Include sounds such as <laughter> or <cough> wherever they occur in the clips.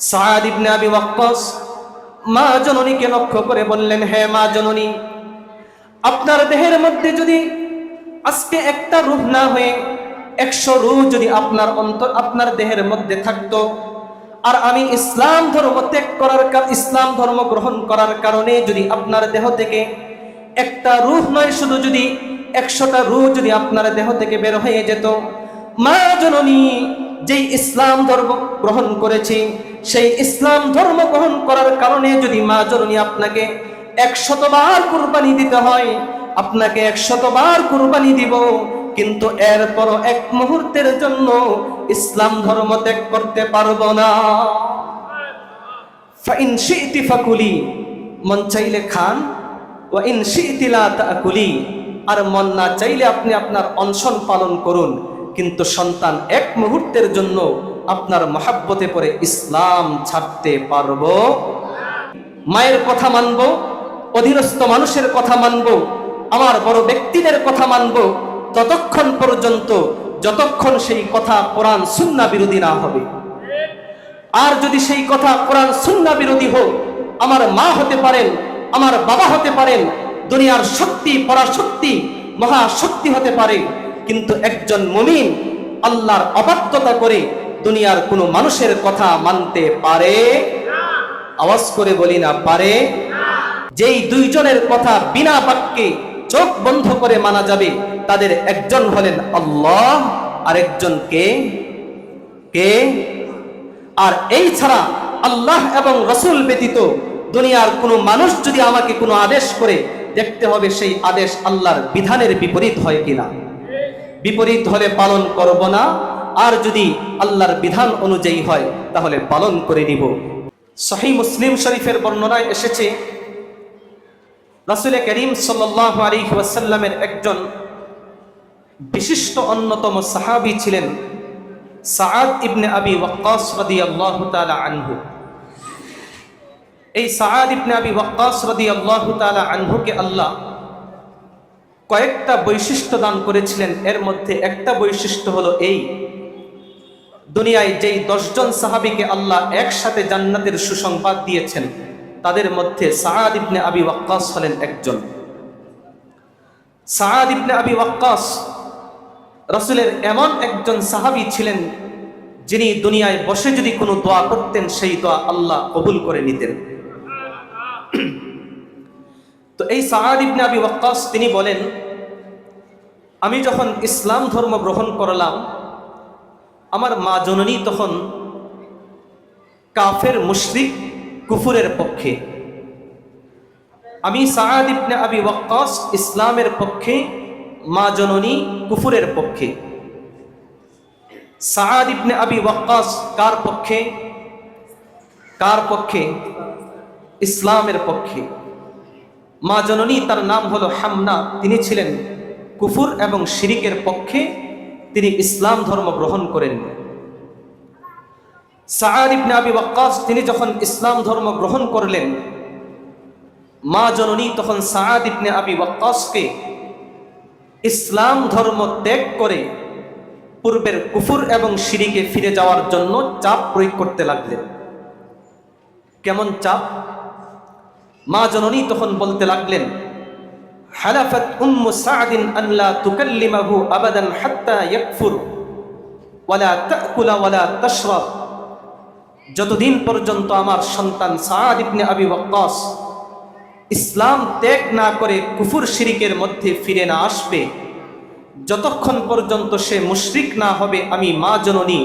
সাদ ইবনে আবি ওয়াক্কাস, মা জননীকে লক্ষ্য করে বললেন, হে মা জননী, আপনার দেহের মধ্যে যদি আজকে একটা রূহ না হয়ে, একশো রূহ যদি আপনার অন্তর, আপনার দেহের মধ্যে থাকতো, আর আমি ইসলাম ধর্ম ত্যাগ করার ইসলাম ধর্ম গ্রহণ করার কারণে যদি আপনার দেহ থেকে একটা রূহ নয়, শুধু যদি একশোটা রূহ যদি আপনার দেহ থেকে বের হয়ে যেত, মা জননী যেই ইসলাম ধর্ম গ্রহণ করেছি, সেই ইসলাম ধর্ম গ্রহণ করার কারণে যদি মা জননী আপনাকে একশতবার কুরবানি দিতে হয়, আপনাকে একশতবার কুরবানি দিব, কিন্তু এরপরও এক মুহূর্তের জন্য ইসলাম ধর্ম ত্যাগ করতে পারব না। ফাকুলি, মন চাইলে খান ও ইন শিইতি লা তাকুলি, আর মন না চাইলে আপনি আপনার অনশন পালন করুন। কিন্তু সন্তান এক মুহূর্তের জন্য আপনার মহাব্বতে পরে ইসলাম ছাড়তে পারব। মায়ের কথা মানব, অধীনস্থ মানুষের কথা মানব, আমার বড় ব্যক্তিদের কথা মানব, ততক্ষণ পর্যন্ত, যতক্ষণ সেই কথা কোরআন সুন্না বিরোধী না হবে। আর যদি সেই কথা কোরআন সুন্না বিরোধী হোক, আমার মা হতে পারেন, আমার বাবা হতে পারেন, দুনিয়ার শক্তি, পরাশক্তি, মহাশক্তি হতে পারে। কিন্তু একজন মমিন আল্লাহর অবাধ্যতা করে দুনিয়ার কোনো মানুষের কথা মানতে পারে? আওয়াজ করে বলি না, পারে? যেই দুইজনের কথা বিনা বাক্যে চোখ বন্ধ করে মানা যাবে, তাদের একজন হলেন আল্লাহ, আরেকজন কে? কে? আর এই ছাড়া আল্লাহ এবং রসুল ব্যতীত দুনিয়ার কোনো মানুষ যদি আমাকে কোনো আদেশ করে, দেখতে হবে সেই আদেশ আল্লাহর বিধানের বিপরীত হয় কিনা। বিপরীত হলে পালন করব না। আর যদি আল্লাহর বিধান অনুযায়ী হয়, তাহলে পালন করে নিব। সহি মুসলিম শরীফের বর্ণনায় এসেছে রাসুল করিম সাল্লাহ একজন বিশিষ্ট অন্যতম সাহাবী ছিলেন সাআদ ইবনে আবি ওয়াক্কাস তাআলা আনহু। এই সাআদ ইবনে আবি ওয়াক্কাস রাদিয়াল্লাহু তাআলা আনহুকে আল্লাহ কয়েকটা বৈশিষ্ট্য দান করেছিলেন। এর মধ্যে একটা বৈশিষ্ট্য হলো এই। দুনিয়ায় যেই দশজন সাহাবিকে আল্লাহ একসাথে জান্নাতের সুসংবাদ দিয়েছেন, তাদের মধ্যে সাআদ ইবনে আবি ওয়াক্কাস হলেন একজন। সাআদ ইবনে আবি ওয়াক্কাস রসুলের এমন একজন সাহাবী ছিলেন, যিনি দুনিয়ায় বসে যদি কোনো দোয়া করতেন, সেই দোয়া আল্লাহ কবুল করে নিতেন। তো এই সাহাদ ইবনে আবি ওয়াক্কাস তিনি বলেন, আমি যখন ইসলাম ধর্ম গ্রহণ করলাম, আমার মা জননী তখন কাফের, মুশরিক, কুফুরের পক্ষে। আমি সাআদ ইবনে আবি ওয়াক্কাস ইসলামের পক্ষে, মা জননী কুফুরের পক্ষে। সাআদ ইবনে আবি ওয়াক্কাস কার পক্ষে? কার পক্ষে? ইসলামের পক্ষে। মা জননী তার নাম হলো হামনা। তিনি ছিলেন কুফুর এবং শিরিকের পক্ষে তিনি ইসলাম ধর্ম গ্রহণ করেন। সাআদ ইবনে তিনি যখন ইসলাম ধর্ম গ্রহণ করলেন, মা জননী তখন সাআদ ইবনে আবি ওয়াক্কাসকে ইসলাম ধর্ম ত্যাগ করে পূর্বের কুফুর এবং শিরিকে ফিরে যাওয়ার জন্য চাপ প্রয়োগ করতে লাগলেন। কেমন চাপ? মা জননী তখন বলতে লাগলেন, হালাফাত উম্মু সাদিন আল্লাহ তুকাল্লিমাহু আবাদান হাত্তা ইয়াকফুর ওয়ালা তাকুলা ওয়ালা তাশরাব। যতদিন পর্যন্ত আমার সন্তান সাদ ইবনে আবি ওয়াক্কাস ইসলাম ত্যাগ না করে কুফুর শিরিকের মধ্যে ফিরে না আসবে, যতক্ষণ পর্যন্ত সে মুশরিক না হবে আমি মা জননী,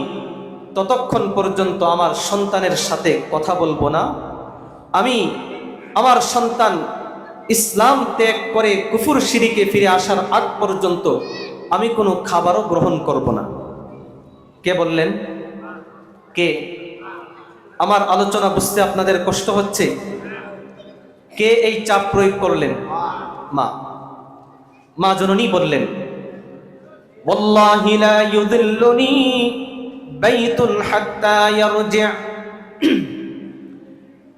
ততক্ষণ পর্যন্ত আমার সন্তানের সাথে কথা বলব না। আমি আমার সন্তান ইসলাম ত্যাগ করে কুফুর সিঁড়িকে ফিরে আসার আগ পর্যন্ত আমি কোনো খাবারও গ্রহণ করব না। কে বললেন? কে? আমার আলোচনা বুঝতে আপনাদের কষ্ট হচ্ছে? কে এই চাপ প্রয়োগ করলেন? মা। মা জননী বললেন <clears throat>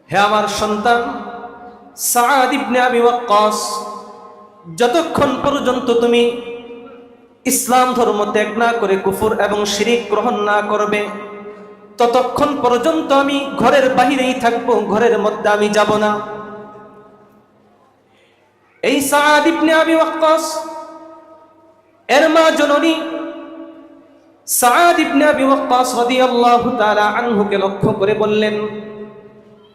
হে আমার সন্তান সাআদ ইবনে আবি যতক্ষণ পর্যন্ত তুমি ইসলাম ধর্ম ত্যাগ না করে কুফর এবং শিরিক গ্রহণ না করবে, ততক্ষণ পর্যন্ত আমি ঘরের বাহিরেই থাকব, ঘরের মধ্যে আমি যাব না। এই সাদ ইবনে আবি ওয়াক্কাস, এর মা জননী সাদ ইবনে আবি ওয়াক্কাস রাদিয়াল্লাহু তাআলা লক্ষ্য করে বললেন,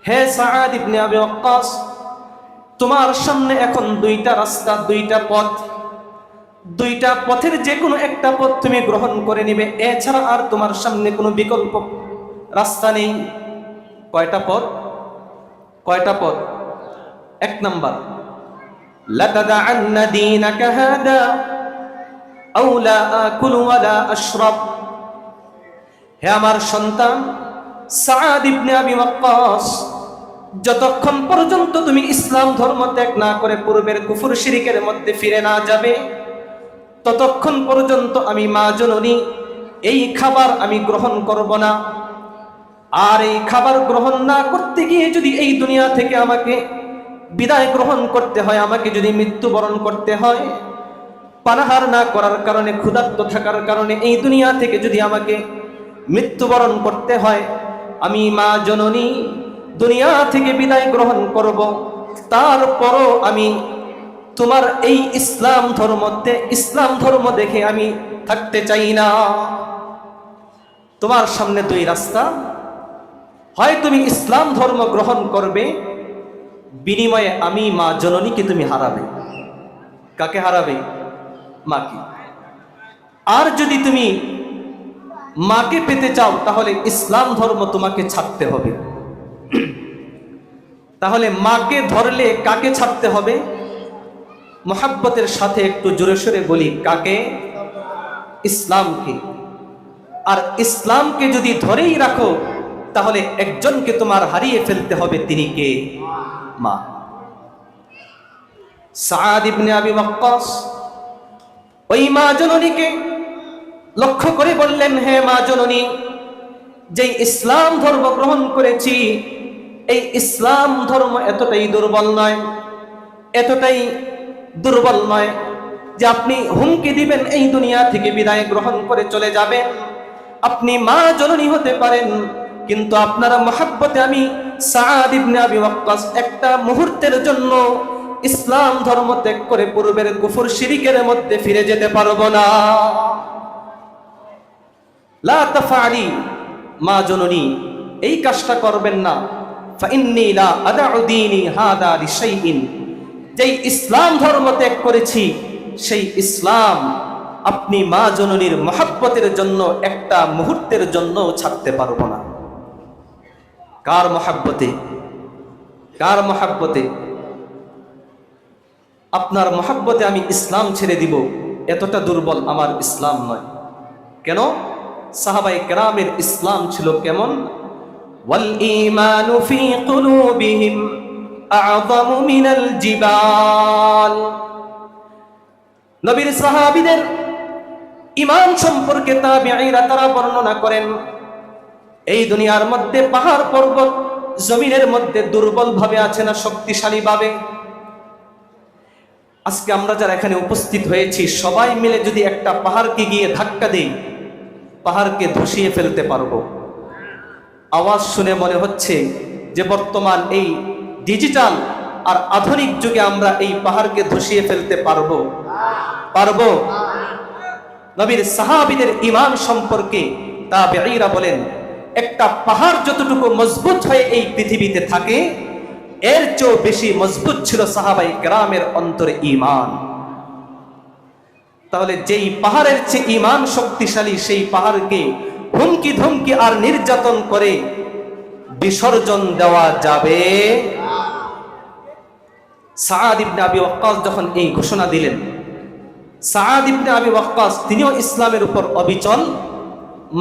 হে সাদ ইবনে আবি ওয়াক্কাস তোমার সামনে এখন দুইটা রাস্তা দুইটা পথ দুইটা পথের যে কোনো একটা পথ তুমি গ্রহণ করে নিবে এছাড়া আর তোমার সামনে কোনো বিকল্প রাস্তা নেই কয়টা পথ কয়টা পথ এক নাম্বার لتدعن دينك هذا أو لا آكل ولا أشرب হে আমার সন্তান সাদ ইবনে আবি ওয়াক্কাস যতক্ষণ পর্যন্ত তুমি ইসলাম ধর্ম ত্যাগ না করে পূর্বের কুফর শিরিকের মধ্যে ফিরে না যাবে, ততক্ষণ পর্যন্ত আমি মা জননী, এই খাবার আমি গ্রহণ করব না। আর এই খাবার গ্রহণ না করতে গিয়ে যদি এই দুনিয়া থেকে আমাকে বিদায় গ্রহণ করতে হয়, আমাকে যদি মৃত্যুবরণ করতে হয়, পানাহার না করার কারণে, ক্ষুধার্ত থাকার কারণে এই দুনিয়া থেকে যদি আমাকে মৃত্যুবরণ করতে হয়, আমি মা জননী দুনিয়া থেকে বিদায় গ্রহণ করব। তারপরও আমি তোমার এই ইসলাম ধর্মতে ইসলাম ধর্ম দেখে আমি থাকতে চাই না। তোমার সামনে দুই রাস্তা। হয় তুমি ইসলাম ধর্ম গ্রহণ করবে, বিনিময়ে আমি মা জননীকে তুমি হারাবে। কাকে হারাবে? মাকে। আর যদি তুমি মাকে পেতে চাও, তাহলে ইসলাম ধর্ম তোমাকে ছাড়তে হবে। <clears throat> তাহলে মাকে ধরলে কাকে ছাড়তে হবে? মোহাব্বতের সাথে একটু জোরে সোরে বলি, কাকে? ইসলামকে। আর ইসলামকে যদি ধরেই রাখো, তাহলে একজনকে তোমার হারিয়ে ফেলতে হবে, তিনি কে? মা। সাদ ইবনে আবি ওই মা জননীকে লক্ষ্য করে বললেন, হে মা জননী, যেই ইসলাম ধর্ম গ্রহণ করেছি এই ইসলাম ধর্ম এতটাই দুর্বল নয়, এতটাই দুর্বল নয় যে আপনি হুমকি দিবেন, এই দুনিয়া থেকে বিদায় গ্রহণ করে চলে যাবেন। আপনি মা জননী হতে পারেন, কিন্তু আপনারা মহাব্বতে আমি একটা মুহূর্তের জন্য ইসলাম ধর্ম ত্যাগ করে পূর্বের কুফর শিরিকের মধ্যে ফিরে যেতে পারব না। লা মা জননী, এই কাজটা করবেন না। যেই ইসলাম ধর্ম ত্যাগ করেছি, সেই ইসলাম আপনি মা জননীর মহাব্বতের জন্য একটা মুহূর্তের জন্য ছাড়তে পারব না। কার মহাব্বতে? কার মহাব্বতে? আপনার মহাব্বতে আমি ইসলাম ছেড়ে দিব, এতটা দুর্বল আমার ইসলাম নয়। কেন? সাহাবাই কেরামের ইসলাম ছিল কেমন? ঈমানু ফি কুলুবিহিম আ'যামু মিনাল জিবাল নবীর সাহাবীদের ইমান সম্পর্কে তাবিঈরা তারা বর্ণনা করেন, এই দুনিয়ার মধ্যে পাহাড় পর্বত জমিনের মধ্যে দুর্বল ভাবে আছে না শক্তিশালী ভাবে আজকে আমরা যারা এখানে উপস্থিত হয়েছি, সবাই মিলে যদি একটা পাহাড়কে গিয়ে ধাক্কা দিই, পাহাড়কে ধসিয়ে ফেলতে পারব। আওয়াজ শুনে মনে হচ্ছে যে বর্তমান এই ডিজিটাল আর আধুনিক যুগে আমরা এই পাহাড়কে ধসিয়ে ফেলতে পারব। পারব? নবীর সাহাবিদের ইমান সম্পর্কে তা বেঈরা বলেন, একটা পাহাড় যতটুকু মজবুত হয়ে এই পৃথিবীতে থাকে, এর চেয়েও বেশি মজবুত ছিল সাহাবাই গ্রামের অন্তরে ইমান তাহলে যেই পাহাড়ের চেয়ে ইমান শক্তিশালী সেই পাহাড়কে হুমকি ধমকি আর নির্যাতন করে বিসর্জন দেওয়া যাবে সাদ ইবনে আবি ওয়াক্কাস যখন এই ঘোষণা দিলেন সাদ ইবনে আবি ওয়াক্কাস তিনিও ইসলামের উপর অবিচল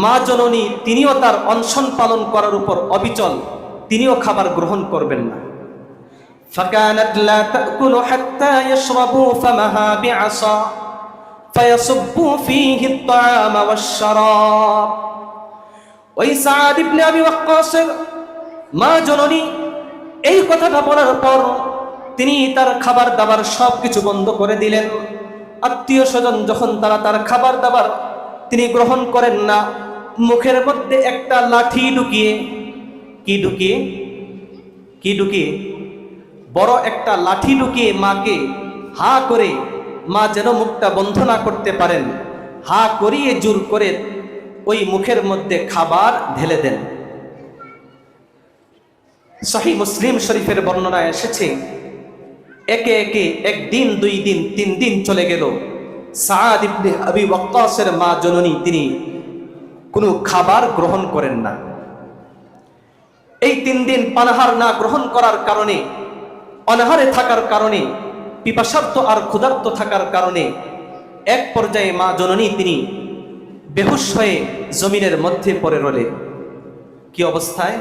মা জননী তিনিও তার অনশন পালন করার উপর অবিচল তিনিও খাবার গ্রহণ করবেন না فكانت لا تأكل حتى يشربوا فمها بعصا فيصبوا فيه الطعام والشراب ওই সাদ ইবনে আবি ওয়াক্কাসের মা জননী, এই কথাটা বলার পর তিনি তার খাবার দাবার সব কিছু বন্ধ করে দিলেন। আত্মীয় স্বজন যখন তারা তার খাবার দাবার তিনি গ্রহণ করেন না, মুখের মধ্যে একটা লাঠি ঢুকিয়ে, কি ঢুকিয়ে? কি ঢুকিয়ে? বড় একটা লাঠি ঢুকিয়ে মাকে হা করে মা যেন মুখটা বন্ধ না করতে পারেন, হা করিয়ে জোর করে ওই মুখের মধ্যে খাবার ঢেলে দেন। সহি মুসলিম শরীফের বর্ণনায় এসেছে, একে একে একদিন, দুই দিন, তিন দিন চলে গেল। সাদ মা জননী, তিনি কোনো খাবার গ্রহণ করেন না। এই তিন দিন পানাহার না গ্রহণ করার কারণে, অনাহারে থাকার কারণে, পিপাসার্থ আর ক্ষুধার্ত থাকার কারণে, এক পর্যায়ে মা জননী, তিনি বেহুশ হয়ে জমিনের মধ্যে পড়ে রলে কি অবস্থায়?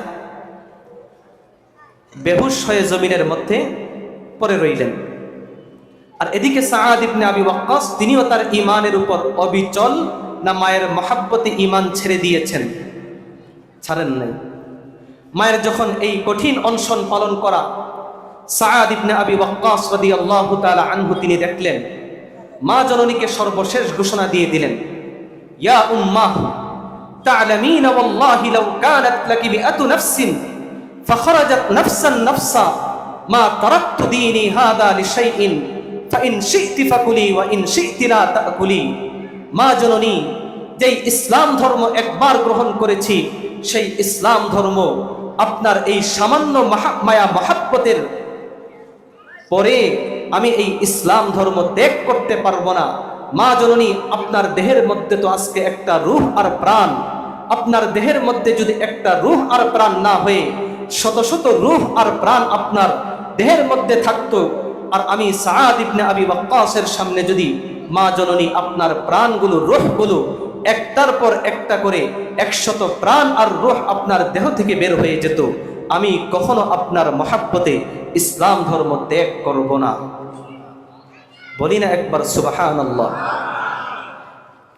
বেহুশ হয়ে জমিনের মধ্যে পড়ে রইলেন। আর এদিকে সাআদ ইবনে আবি ওয়াক্কাস, তিনিও তার ইমানের উপর অবিচল না মায়ের মহাব্বতে ইমান ছেড়ে দিয়েছেন। ছাড়েন নাই। মায়ের যখন এই কঠিন অনশন পালন করা সাআদ ইবনে আবি ওয়াক্কাস রাদিয়াল্লাহু তাআলা আনহু, তিনি দেখলেন, মা জননীকে সর্বশেষ ঘোষণা দিয়ে দিলেন। ইয়া উম্মাহ تعلمين والله لو كانت لك مئة نفس فخرجت نفسا نفسا ما تركت ديني هذا لشيء فإن شئت فكلي وإن شئت لا تأكلي মা জননী যেই ইসলাম ধর্ম একবার গ্রহণ করেছি সেই ইসলাম ধর্ম আপনার এই সামান্য মাহা- মায়া মহাব্বতের পরে আমি এই ইসলাম ধর্ম ত্যাগ করতে পারবো না মা জননী, আপনার দেহের মধ্যে তো আজকে একটা রূহ আর প্রাণ। আপনার দেহের মধ্যে যদি একটা রূহ আর প্রাণ না হয়ে, শত শত রূহ আর প্রাণ আপনার দেহের মধ্যে থাকতো, আর আমি সাআদ ইবনে আবি ওয়াক্কাসের সামনে যদি মা জননী আপনার প্রাণগুলো, রূহগুলো একটার পর একটা করে একশত প্রাণ আর রূহ আপনার দেহ থেকে বের হয়ে যেত, আমি কখনো আপনার মহাব্বতে ইসলাম ধর্ম ত্যাগ করব না। বলি না একবার সুবাহান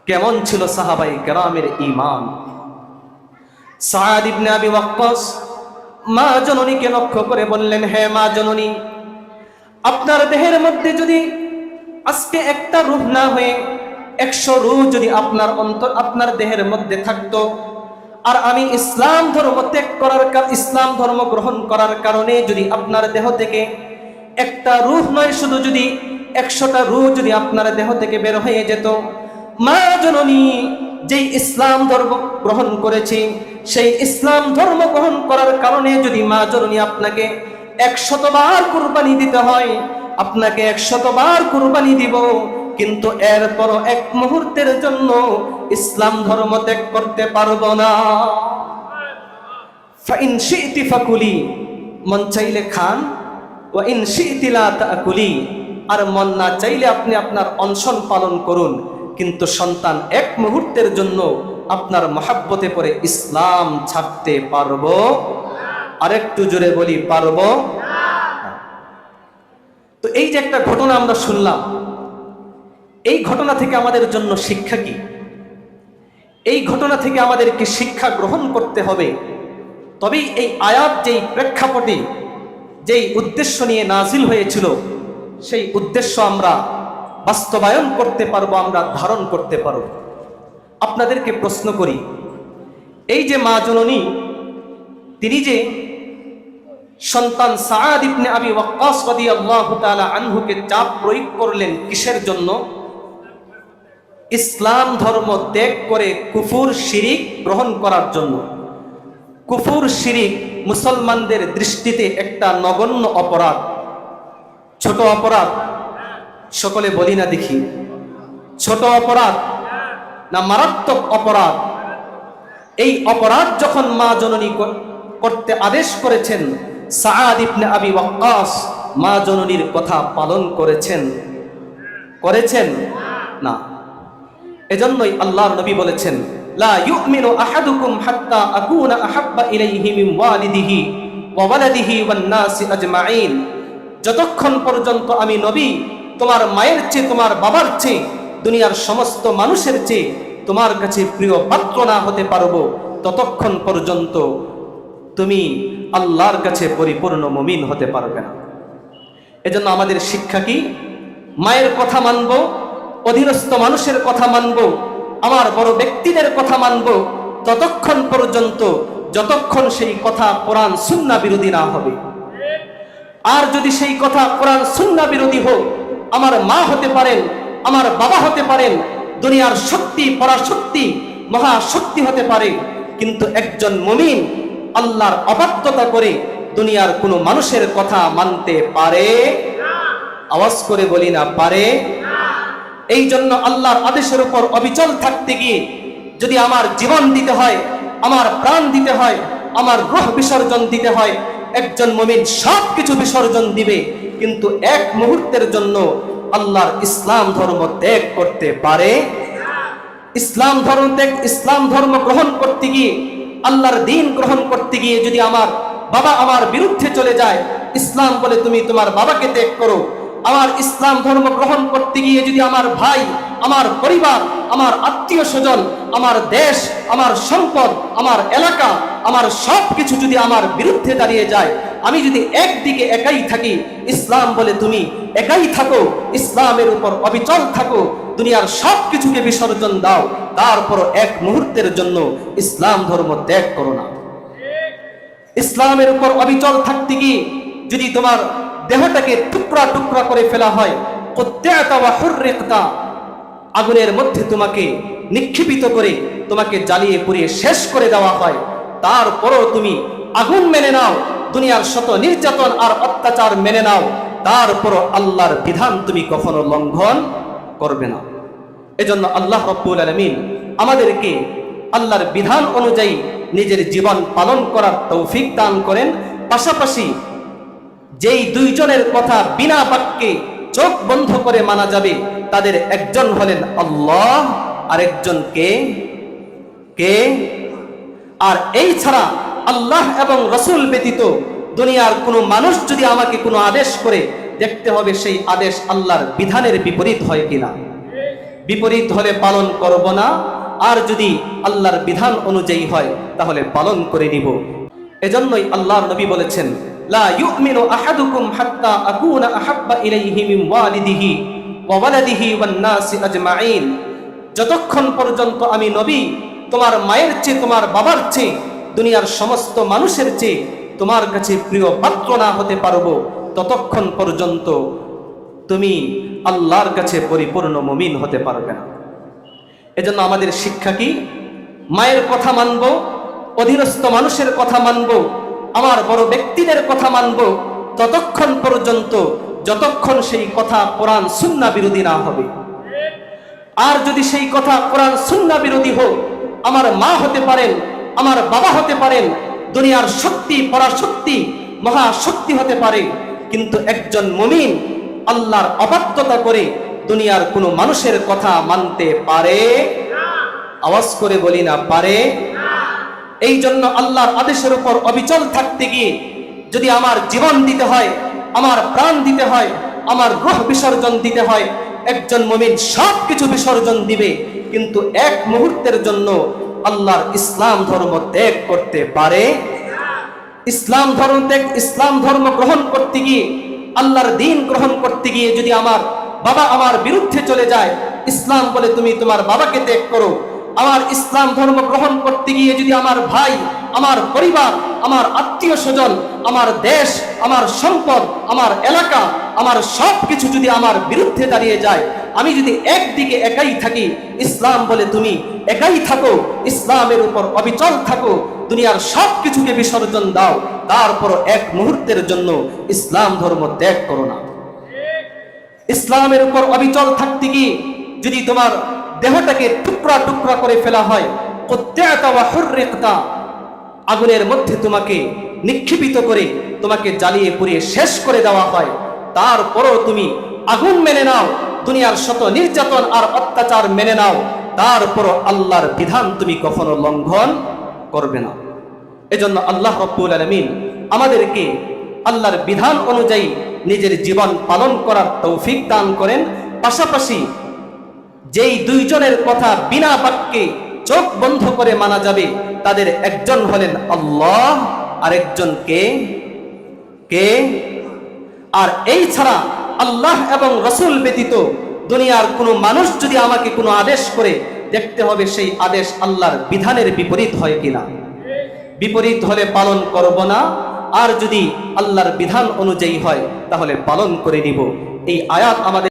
কেমন ছিল সাহাবাই কেরামের ইমান মা জননীকে লক্ষ্য করে বললেন, হে মা জননী, আপনার দেহের মধ্যে যদি আজকে একটা রূপ না হয়ে, একশো রূহ যদি আপনার অন্তর, আপনার দেহের মধ্যে থাকতো, আর আমি ইসলাম ধর্ম ত্যাগ করার ইসলাম ধর্ম গ্রহণ করার কারণে যদি আপনার দেহ থেকে একটা রূপ নয়, শুধু যদি একশোটা রূহ যদি আপনার দেহ থেকে বের হয়ে যেত, মা জননী যেই ইসলাম ধর্ম গ্রহণ করেছি, সেই ইসলাম ধর্ম গ্রহণ করার কারণে যদি মা জননী আপনাকে একশতবার কুরবানি দিতে হয়, আপনাকে একশতবার কুরবানি দিব, কিন্তু এরপরও এক মুহূর্তের জন্য ইসলাম ধর্ম ত্যাগ করতে পারব না। ফাকুলি, মন চাইলে খান ও ইন শিইতি লা তাকুলি। আর মন না চাইলে আপনি আপনার অনশন পালন করুন। কিন্তু সন্তান এক মুহূর্তের জন্য আপনার মহাব্বতে পরে ইসলাম ছাড়তে পারব? আরেকটু জোরে বলি, পারব? তো এই যে একটা ঘটনা আমরা শুনলাম, এই ঘটনা থেকে আমাদের জন্য শিক্ষা কি? এই ঘটনা থেকে আমাদেরকে শিক্ষা গ্রহণ করতে হবে। তবেই এই আয়াত যেই প্রেক্ষাপটে, যেই উদ্দেশ্য নিয়ে নাজিল হয়েছিল সেই উদ্দেশ্য আমরা বাস্তবায়ন করতে পারব, আমরা ধারণ করতে পারব। আপনাদেরকে প্রশ্ন করি, এই যে মা জননী, তিনি যে সন্তান সাআদ ইবনে আবি ওয়াক্কাস রাদিয়াল্লাহু তাআলা আনহুকে চাপ প্রয়োগ করলেন কিসের জন্য? ইসলাম ধর্ম ত্যাগ করে কুফুর শিরিক গ্রহণ করার জন্য। কুফুর শিরিক মুসলমানদের দৃষ্টিতে একটা নগণ্য অপরাধ। ছোট অপরাধ সকলে বলি না দেখি। ছোট অপরাধ না মারাত্মক অপরাধ? এই অপরাধ যখন মা জননী করতে আদেশ করেছেন ইবনে আবি ওয়াক্কাস মা জননীর কথা পালন করেছেন। করেছেন? না। এজন্যই আল্লাহর নবী বলেছেন, লা আহাদুকুম যতক্ষণ পর্যন্ত আমি নবী, তোমার মায়ের চেয়ে, তোমার বাবার চেয়ে, দুনিয়ার সমস্ত মানুষের চেয়ে তোমার কাছে প্রিয় পাত্র না হতে পারব, ততক্ষণ পর্যন্ত তুমি আল্লাহর কাছে পরিপূর্ণ মুমিন হতে পারবে না। এজন্য আমাদের শিক্ষা কি? মায়ের কথা মানব, অধীনস্থ মানুষের কথা মানব, আমার বড় ব্যক্তিদের কথা মানব, ততক্ষণ পর্যন্ত, যতক্ষণ সেই কথা কোরআন, সুন্না বিরোধী না হবে। আর যদি সেই কথা কোরআন সুন্না বিরোধী হোক, আমার মা হতে পারেন, আমার বাবা হতে পারেন, দুনিয়ার শক্তি, পরাশক্তি, মহাশক্তি হতে পারে, কিন্তু একজন মমিন আল্লাহর অবাধ্যতা করে দুনিয়ার কোনো মানুষের কথা মানতে পারে? আওয়াজ করে বলি না, পারে? এই জন্য আল্লাহর আদেশের উপর অবিচল থাকতে গিয়ে যদি আমার জীবন দিতে হয়, আমার প্রাণ দিতে হয়, আমার গ্রহ বিসর্জন দিতে হয় একজন মমিন সব কিছু বিসর্জন দিবে, কিন্তু এক মুহূর্তের জন্য আল্লাহর ইসলাম ধর্ম ত্যাগ করতে পারে। ইসলাম ধর্ম ত্যাগ, ইসলাম ধর্ম গ্রহণ করতে গিয়ে, আল্লাহর দিন গ্রহণ করতে গিয়ে যদি আমার বাবা আমার বিরুদ্ধে চলে যায়, ইসলাম বলে তুমি তোমার বাবাকে ত্যাগ করো। আমার ইসলাম ধর্ম গ্রহণ করতে গিয়ে যদি আমার ভাই আমার পরিবার, আমার আত্মীয় স্বজন, আমার দেশ, আমার সম্পদ, আমার এলাকা, আমার সব কিছু যদি আমার বিরুদ্ধে দাঁড়িয়ে যায়, আমি যদি একদিকে একাই থাকি, ইসলাম বলে তুমি একাই থাকো, ইসলামের উপর অবিচল থাকো, দুনিয়ার সব কিছুকে বিসর্জন দাও, তারপর এক মুহূর্তের জন্য ইসলাম ধর্ম ত্যাগ করো না। ইসলামের উপর অবিচল থাকতে গিয়ে যদি তোমার দেহটাকে টুকরা টুকরা করে ফেলা হয় প্রত্যেকটা বা হুররিকতা আগুনের মধ্যে তোমাকে নিক্ষেপিত করে, তোমাকে জ্বালিয়ে পুড়িয়ে শেষ করে দেওয়া হয়। তারপরও তুমি আগুন মেনে নাও, দুনিয়ার শত নির্যাতন আর অত্যাচার মেনে নাও। তারপরও আল্লাহর বিধান তুমি কখনো লঙ্ঘন করবে না। এজন্য আল্লাহ রব্বুল আলমিন আমাদেরকে আল্লাহর বিধান অনুযায়ী নিজের জীবন পালন করার তৌফিক দান করেন। পাশাপাশি যেই দুইজনের কথা বিনা বাক্যে চোখ বন্ধ করে মানা যাবে। তাদের একজন হলেন আল্লাহ আর একজন কে? কে? আর এই ছাড়া আল্লাহ এবং রসুল ব্যতীত দুনিয়ার কোনো মানুষ যদি আমাকে কোনো আদেশ করে, দেখতে হবে সেই আদেশ আল্লাহর বিধানের বিপরীত হয় কিনা। বিপরীত হলে পালন করব না, আর যদি আল্লাহর বিধান অনুযায়ী হয়, তাহলে পালন করে নিব। এজন্যই আল্লাহর নবী বলেছেন লা ইউমিনু আহাদুকুম হাত্তা আকুনা আহাব্বা ইলাইহি মিন ওয়ালিদিহি ওয়া নাসি যতক্ষণ পর্যন্ত আমি নবী, তোমার মায়ের চেয়ে, তোমার বাবার চেয়ে, দুনিয়ার সমস্ত মানুষের চেয়ে তোমার কাছে প্রিয় পাত্র না হতে পারব, ততক্ষণ পর্যন্ত তুমি আল্লাহর কাছে পরিপূর্ণ মমিন হতে পারবে না। এজন্য আমাদের শিক্ষা কি? মায়ের কথা মানব, অধীনস্থ মানুষের কথা মানব আমার বড় ব্যক্তিদের কথা মানব, ততক্ষণ পর্যন্ত, যতক্ষণ সেই কথা কোরআন সুন্না বিরোধী না হবে। আর যদি সেই কথা কোরআন সুন্না বিরোধী হোক, আমার মা হতে পারেন, আমার বাবা হতে পারেন, দুনিয়ার শক্তি, পরাশক্তি, মহাশক্তি হতে পারে, কিন্তু একজন মুমিন আল্লাহর অবাধ্যতা করে দুনিয়ার কোনো মানুষের কথা মানতে পারে? আওয়াজ করে বলি না, পারে? এই জন্য আল্লাহর আদেশের উপর অবিচল থাকতে গিয়ে যদি আমার জীবন দিতে হয়, আমার প্রাণ দিতে হয়, আমার রূহ বিসর্জন দিতে হয়, একজন মুমিন সব কিছু বিসর্জন দিবে, কিন্তু এক মুহূর্তের জন্য আল্লাহর ইসলাম ধর্ম ত্যাগ করতে পারে? ইসলাম ধর্ম ত্যাগ, ইসলাম ধর্ম গ্রহণ করতে গিয়ে, আল্লাহর দিন গ্রহণ করতে গিয়ে যদি আমার বাবা আমার বিরুদ্ধে চলে যায়, ইসলাম বলে তুমি তোমার বাবাকে ত্যাগ করো আমার ইসলাম ধর্ম গ্রহণ করতে গিয়ে যদি আমার ভাই, আমার পরিবার, আমার আত্মীয় স্বজন, আমার দেশ, আমার সম্পদ, আমার এলাকা, আমার সব কিছু যদি আমার বিরুদ্ধে দাঁড়িয়ে যায়, আমি যদি একদিকে একাই থাকি, ইসলাম বলে তুমি একাই থাকো, ইসলামের উপর অবিচল থাকো, দুনিয়ার সব কিছুকে বিসর্জন দাও, তারপর এক মুহূর্তের জন্য ইসলাম ধর্ম ত্যাগ করো না। ইসলামের উপর অবিচল থাকতে গিয়ে যদি তোমার দেহটাকে টুকরা টুকরা করে ফেলা হয়। আগুনের মধ্যে তোমাকে নিক্ষেপিত করে তোমাকে জ্বালিয়ে পুড়িয়ে শেষ করে দেওয়া হয়। তারপরও তুমি আগুন মেনে নাও, দুনিয়ার শত নির্যাতন আর অত্যাচার মেনে নাও। তারপরও আল্লাহর বিধান তুমি কখনো লঙ্ঘন করবে না। এজন্য আল্লাহ রব্বুল আলমিন আমাদেরকে আল্লাহর বিধান অনুযায়ী নিজের জীবন পালন করার তৌফিক দান করেন। পাশাপাশি যেই দুইজনের কথা বিনা বাক্যে চোখ বন্ধ করে মানা যাবে, তাদের একজন হলেন আল্লাহ আর একজন কে? কে? আর এই ছাড়া আল্লাহ এবং রসুল ব্যতীত দুনিয়ার কোনো মানুষ যদি আমাকে কোনো আদেশ করে, দেখতে হবে সেই আদেশ আল্লাহর বিধানের বিপরীত হয় কিনা। বিপরীত হলে পালন করব না, আর যদি আল্লাহর বিধান অনুযায়ী হয়, তাহলে পালন করে নিব। এই আয়াত আমাদের